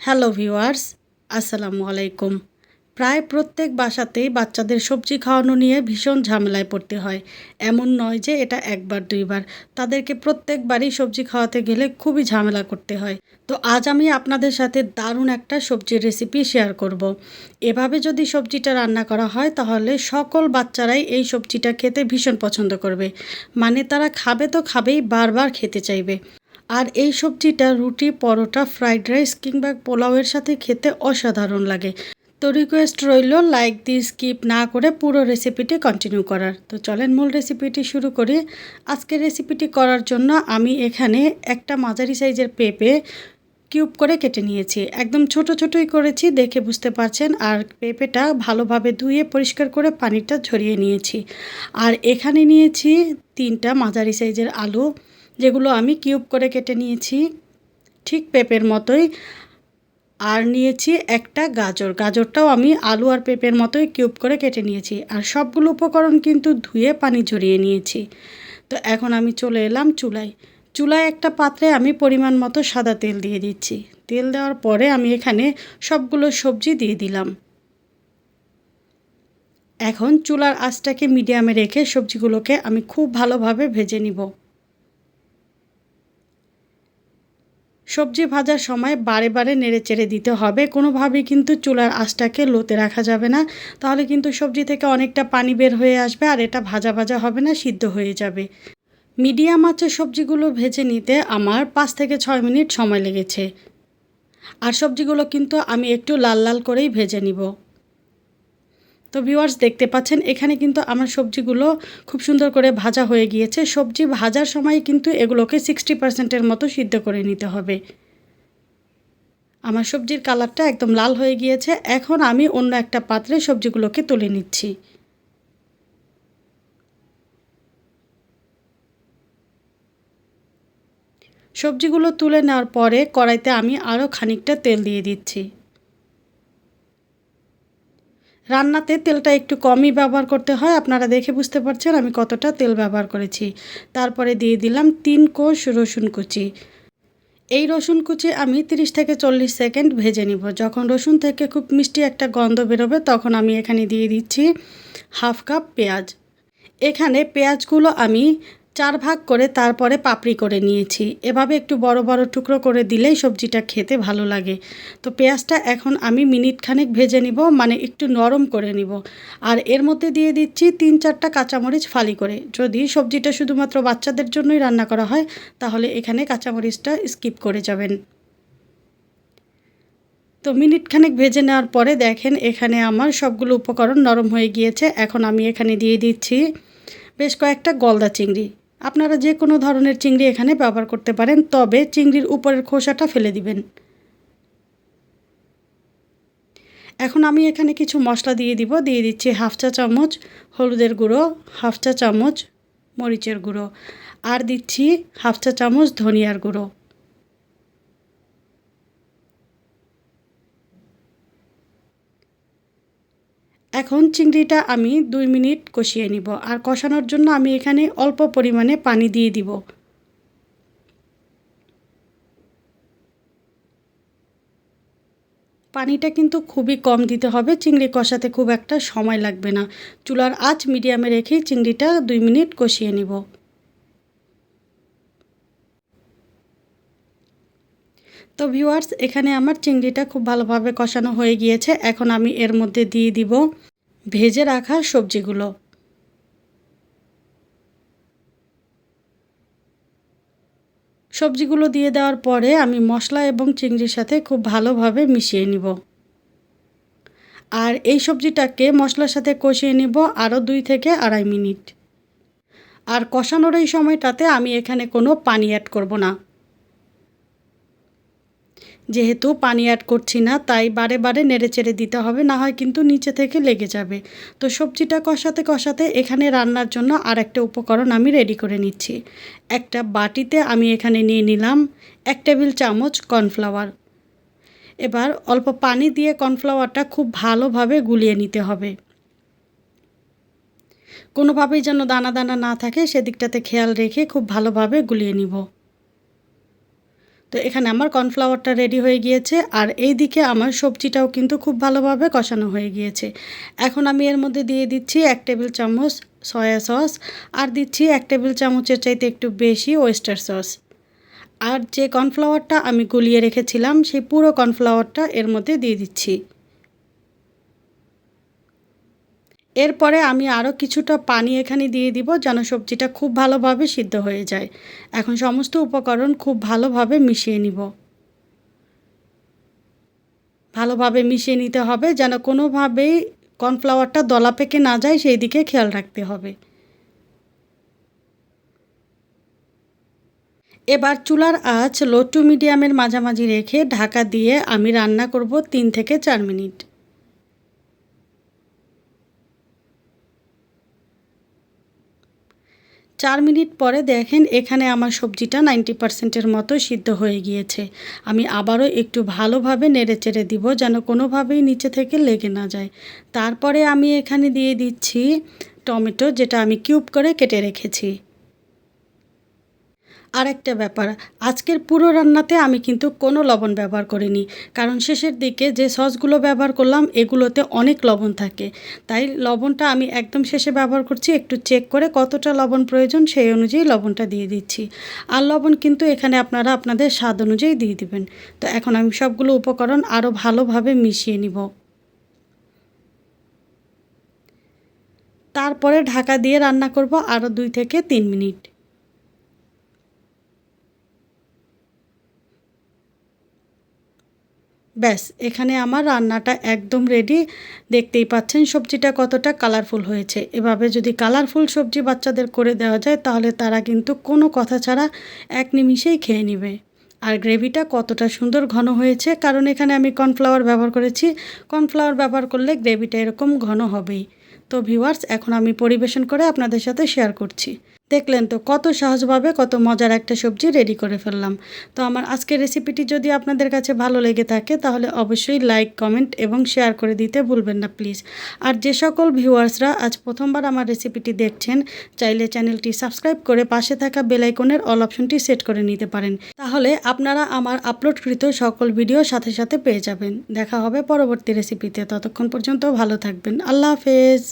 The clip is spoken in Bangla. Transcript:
হ্যালো ভিউয়ার্স, আসসালামু আলাইকুম। প্রায় প্রত্যেক বাসাতেই বাচ্চাদের সবজি খাওয়ানো নিয়ে ভীষণ ঝামেলায় পড়তে হয়। এমন নয় যে এটা একবার, দুইবার। তাদেরকে প্রত্যেকবারই সবজি খাওয়াতে গেলে খুবই ঝামেলা করতে হয়। তো আজ আমি আপনাদের সাথে দারুণ একটা সবজির রেসিপি শেয়ার করব। এভাবে যদি সবজিটা রান্না করা হয়, তাহলে সকল বাচ্চারাই এই সবজিটা খেতে ভীষণ পছন্দ করবে। মানে তারা খাবে তো খাবেই, বারবার খেতে চাইবে। আর এই সবজিটা রুটি, পরোটা, ফ্রাইড রাইস কিংবা পোলাওয়ের সাথে খেতে অসাধারণ লাগে। তো রিকোয়েস্ট রইল লাইক দিয়ে স্কিপ না করে পুরো রেসিপিটি কন্টিনিউ করার। তো চলেন মূল রেসিপিটি শুরু করি। আজকের রেসিপিটি করার জন্য আমি এখানে একটা মাঝারি সাইজের পেঁপে কিউব করে কেটে নিয়েছি। একদম ছোট ছোটই করেছি, দেখে বুঝতে পারছেন। আর পেঁপেটা ভালোভাবে ধুয়ে পরিষ্কার করে পানিটা ঝরিয়ে নিয়েছি। আর এখানে নিয়েছি তিনটা মাঝারি সাইজের আলু যেগুলো আমি কিউব করে কেটে নিয়েছি, ঠিক পেঁপের মতোই। আর নিয়েছি একটা গাজর। গাজরটাও আমি আলু আর পেঁপের মতোই কিউব করে কেটে নিয়েছি। আর সবগুলো উপকরণ কিন্তু ধুয়ে পানি ঝরিয়ে নিয়েছি। তো এখন আমি চলে এলাম চুলায়। চুলায় একটা পাত্রে আমি পরিমাণ মতো সাদা তেল দিয়ে দিচ্ছি। তেল দেওয়ার পরে আমি এখানে সবগুলো সবজি দিয়ে দিলাম। এখন চুলার আঁচটাকে মিডিয়ামে রেখে সবজিগুলোকে আমি খুব ভালোভাবে ভেজে নিব। সবজি ভাজার সময় বারে বারে নেড়ে চেড়ে দিতে হবে। কোনোভাবেই কিন্তু চুলার আঁচটাকে লোতে রাখা যাবে না। তাহলে কিন্তু সবজি থেকে অনেকটা পানি বের হয়ে আসবে আর এটা ভাজা ভাজা হবে না, সিদ্ধ হয়ে যাবে। মিডিয়াম আঁচে সবজিগুলো ভেজে নিতে আমার পাঁচ থেকে ছয় মিনিট সময় লেগেছে। আর সবজিগুলো কিন্তু আমি একটু লাল লাল করেই ভেজে নিব। তো ভিউয়ার্স দেখতে পাচ্ছেন, এখানে কিন্তু আমার সবজিগুলো খুব সুন্দর করে ভাজা হয়ে গিয়েছে। সবজি ভাজার সময় কিন্তু এগুলোকে সিক্সটি পার্সেন্টের মতো সিদ্ধ করে নিতে হবে। আমার সবজির কালারটা একদম লাল হয়ে গিয়েছে। এখন আমি অন্য একটা পাত্রে সবজিগুলোকে তুলে নিচ্ছি। সবজিগুলো তুলে নেওয়ার পরে কড়াইতে আমি আরও খানিকটা তেল দিয়ে দিচ্ছি। রান্নাতে তেলটা একটু কমই ব্যবহার করতে হয়। আপনারা দেখে বুঝতে পারছেন আমি কতটা তেল ব্যবহার করেছি। তারপরে দিয়ে দিলাম তিন কোষ রসুন কুচি। এই রসুন কুচি আমি 30 থেকে চল্লিশ সেকেন্ড ভেজে নিব। যখন রসুন থেকে খুব মিষ্টি একটা গন্ধ বেরোবে, তখন আমি এখানে দিয়ে দিচ্ছি হাফ কাপ পেঁয়াজ। এখানে পেঁয়াজগুলো আমি চার ভাগ করে তারপরে পাপড়ি করে নিয়েছি। এভাবে একটু বড় বড় টুকরো করে দিলেই সবজিটা খেতে ভালো লাগে। তো পেঁয়াজটা এখন আমি মিনিট খানেক ভেজে নিব মানে একটু নরম করে নিব। আর এর মধ্যে দিয়ে দিচ্ছি তিন চারটা কাঁচামরিচ ফালি করে। যদি সবজিটা শুধুমাত্র বাচ্চাদের জন্যই রান্না করা হয়, তাহলে এখানে কাঁচামরিচটা স্কিপ করে যাবেন। তো মিনিট খানেক ভেজে নেওয়ার পরে দেখেন এখানে আমার সবগুলো উপকরণ নরম হয়ে গিয়েছে। এখন আমি এখানে দিয়ে দিচ্ছি বেশ কয়েকটা গলদা চিংড়ি। আপনারা যে কোনো ধরনের চিংড়ি এখানে ব্যবহার করতে পারেন, তবে চিংড়ির উপরের খোসাটা ফেলে দিবেন। এখন আমি এখানে কিছু মশলা দিয়ে দিব। দিয়ে দিচ্ছি হাফ চা চামচ হলুদের গুঁড়ো, হাফ চা চামচ মরিচের গুঁড়ো, আর দিচ্ছি হাফ চা চামচ ধনিয়ার গুঁড়ো। এখন চিংড়িটা আমি দুই মিনিট কষিয়ে নিব আর কষানোর জন্য আমি এখানে অল্প পরিমাণে পানি দিয়ে দিব। পানিটা কিন্তু খুবই কম দিতে হবে, চিংড়ি কষাতে খুব একটা সময় লাগবে না। চুলার আঁচ মিডিয়ামে রেখেই চিংড়িটা দুই মিনিট কষিয়ে নিব। তো ভিউয়ার্স, এখানে আমার চিংড়িটা খুব ভালোভাবে কষানো হয়ে গিয়েছে। এখন আমি এর মধ্যে দিয়ে দিব ভেজে রাখা সবজিগুলো। সবজিগুলো দিয়ে দেওয়ার পরে আমি মশলা এবং চিংড়ির সাথে খুব ভালোভাবে মিশিয়ে নিব। আর এই সবজিটাকে মশলার সাথে কষিয়ে নিব আরও দুই থেকে আড়াই মিনিট। আর কষানোর এই সময়টাতে আমি এখানে কোনো পানি অ্যাড করব না। যেহেতু পানি অ্যাড করছি না, তাই বারে বারে নেড়ে চেড়ে দিতে হবে, না হয় কিন্তু নিচে থেকে লেগে যাবে। তো সবজিটা কষাতে কষাতে এখানে রান্নার জন্য আর একটা উপকরণ আমি রেডি করে নিচ্ছি। একটা বাটিতে আমি এখানে নিয়ে নিলাম এক টেবিল চামচ কর্নফ্লাওয়ার। এবার অল্প পানি দিয়ে কর্নফ্লাওয়ারটা খুব ভালোভাবে গুলিয়ে নিতে হবে। কোনোভাবেই যেন দানা দানা না থাকে, সেদিকটাতে খেয়াল রেখে খুব ভালোভাবে গুলিয়ে নিব। তো এখানে আমার কর্নফ্লাওয়ারটা রেডি হয়ে গিয়েছে আর এই দিকে আমার সবজিটাও কিন্তু খুব ভালোভাবে কষানো হয়ে গিয়েছে। এখন আমি এর মধ্যে দিয়ে দিচ্ছি এক টেবিল চামচ সয়া সস আর দিচ্ছি এক টেবিল চামচের চাইতে একটু বেশি ওয়েস্টার সস আর যে কর্নফ্লাওয়ারটা আমি গুলিয়ে রেখেছিলাম, সেই পুরো কর্নফ্লাওয়ারটা এর মধ্যে দিয়ে দিচ্ছি। এরপরে আমি আরও কিছুটা পানি এখানে দিয়ে দিব যেন সবজিটা খুব ভালোভাবে সিদ্ধ হয়ে যায়। এখন সমস্ত উপকরণ খুব ভালোভাবে মিশিয়ে নিব। ভালোভাবে মিশিয়ে নিতে হবে যেন কোনোভাবেই কর্নফ্লাওয়ারটা দলা পেকে না যায়, সেই দিকে খেয়াল রাখতে হবে। এবার চুলার আঁচ লো টু মিডিয়ামের মাঝামাঝি রেখে ঢাকা দিয়ে আমি রান্না করব তিন থেকে চার মিনিট। চার মিনিট পরে দেখেন এখানে আমার সবজিটা নাইনটি পার্সেন্টের মতো সিদ্ধ হয়ে গিয়েছে। আমি আবারও একটু ভালোভাবে নেড়ে চেড়ে দিব যেন কোনোভাবেই নিচে থেকে লেগে না যায়। তারপরে আমি এখানে দিয়ে দিচ্ছি টমেটো যেটা আমি কিউব করে কেটে রেখেছি। আর একটা ব্যাপার, আজকের পুরো রান্নাতে আমি কিন্তু কোনো লবণ ব্যবহার করিনি। কারণ শেষের দিকে যে সসগুলো ব্যবহার করলাম, এগুলোতে অনেক লবণ থাকে। তাই লবণটা আমি একদম শেষে ব্যবহার করছি, একটু চেক করে কতটা লবণ প্রয়োজন, সেই অনুযায়ী লবণটা দিয়ে দিচ্ছি। আর লবণ কিন্তু এখানে আপনারা আপনাদের স্বাদ অনুযায়ী দিয়ে দিবেন। তো এখন আমি সবগুলো উপকরণ আরও ভালোভাবে মিশিয়ে নিব। তারপরে ঢাকা দিয়ে রান্না করব আরও দুই থেকে তিন মিনিট। ব্যাস, এখানে আমার রান্নাটা একদম রেডি দেখতেই পাচ্ছেন সবজিটা কতটা কালারফুল হয়েছে। এভাবে যদি কালারফুল সবজি বাচ্চাদের করে দেওয়া যায়, তাহলে তারা কিন্তু কোনো কথা ছাড়া এক নিমিষেই খেয়ে নেবে। আর গ্রেভিটা কতটা সুন্দর ঘন হয়েছে, কারণ এখানে আমি কর্নফ্লাওয়ার ব্যবহার করেছি। কর্নফ্লাওয়ার ব্যবহার করলে গ্রেভিটা এরকম ঘন হবেই। তো ভিউয়ার্স এখন আমি পরিবেশন করে আপনাদের সাথে শেয়ার করছি। দেখলেন তো, কত সহজভাবে কত মজার একটা সবজি রেডি করে ফেললাম। তো আমার আজকের রেসিপিটি যদি আপনাদের কাছে ভালো লেগে থাকে, তাহলে অবশ্যই লাইক কমেন্ট এবং শেয়ার করে দিতে ভুলবেন না প্লিজ আর যে সকল ভিউয়ার্সরা আজ প্রথমবার আমার রেসিপিটি দেখছেন, চাইলে চ্যানেলটি সাবস্ক্রাইব করে পাশে থাকা বেলাইকনের অল অপশনটি সেট করে নিতে পারেন। তাহলে আপনারা আমার আপলোডকৃত সকল ভিডিও সাথে সাথে পেয়ে যাবেন। দেখা হবে পরবর্তী রেসিপিতে ততক্ষণ পর্যন্ত ভালো থাকবেন। আল্লাহ হাফেজ।